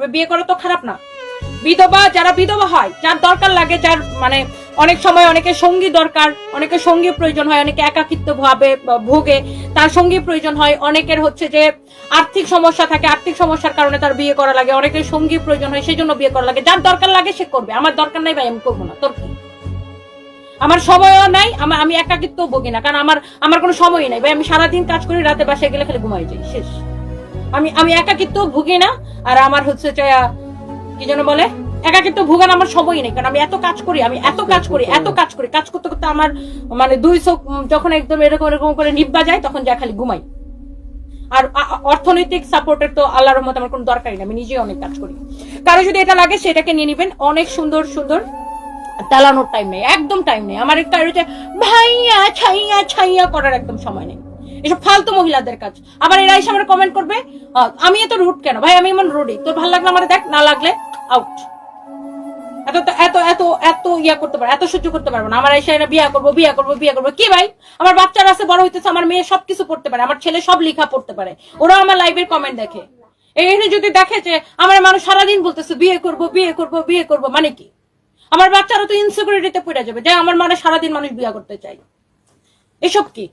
করবে বিয়ে করা তো খারাপ না। বিধবা যারা বিধবা হয়, যার দরকার লাগে, যার মানে অনেক সময় অনেকে সঙ্গী দরকার, অনেকের সঙ্গী প্রয়োজন হয়, অনেকে একাকিত্ব ভাবে ভোগে, তার সঙ্গী প্রয়োজন হয়, অনেকের হচ্ছে যে আর্থিক সমস্যা থাকে, আর্থিক সমস্যার কারণে তার বিয়ে করা লাগে, অনেকের সঙ্গী প্রয়োজন হয় সেই জন্য বিয়ে করা লাগে, যার দরকার লাগে সে করবে, আমার দরকার নাই ভাই, আমি করব না, তোর আমার সময়ও নাই আমার আমি একাকিত্ব ভোগি না, কারণ আমার আমার কোনো সময়ই নাই, ভাই, আমি সারাদিন কাজ করি, রাতে বাসায় গেলে খালি ঘুমাই যাই, শেষ। আমি আমি একাকিত্ব ভুগি না, আর আমার হচ্ছে কি যেন বলে, একাকিত্ব ভোগার আমার সময়ই নেই, কারণ আমি এত কাজ করি, আমি এত কাজ করি, এত কাজ করি, কাজ করতে করতে আমার মানে দুই চোখ যখন একদম এরকম এরকম করে নিব্বা যায়, তখন যা খালি ঘুমাই। আর অর্থনৈতিক সাপোর্টের তো আল্লাহর রহমতে আমার কোনো দরকারই না আমি নিজেই অনেক কাজ করি। কারও যদি এটা লাগে, সেটাকে নিয়ে নিবেন, অনেক সুন্দর সুন্দর চালানোর টাইম নেই, একদম টাইম নেই। আমার একটা ভাইয়া, ছাইয়া ছাইয়া করার একদম সময় নেই। এসব ফালতু মহিলাদের কাজ। আবার এরা এসে আমার কমেন্ট করবে আমি এত রুট কেন? ভাই, আমি এমন রুডি তোর ভালো লাগলে আমার দেখ, না লাগলে আউট এত এত এত এত ইয়া করতে পারে, এত সহ্য করতে পারব না। আমার এসে এরা করব করব করব। কি ভাই? আমার বাচ্চারা আছে, বড় হইতেছে, আমার মেয়ে সবকিছু পড়তে পারে, আমার ছেলে সব লেখা পড়তে পারে। ওরা আমার লাইভের কমেন্ট দেখে। এই যদি দেখে যে আমার মানুষ সারাদিন বলতেছে, বিয়ে করব বিয়ে করব বিয়ে করব মানে কি? আমার বাচ্চারা তো ইনসিকিউরিটিতে পড়ে যাবে, যে আমার মানে সারাদিন মানুষ বিয়ে করতে চাই এসব কি?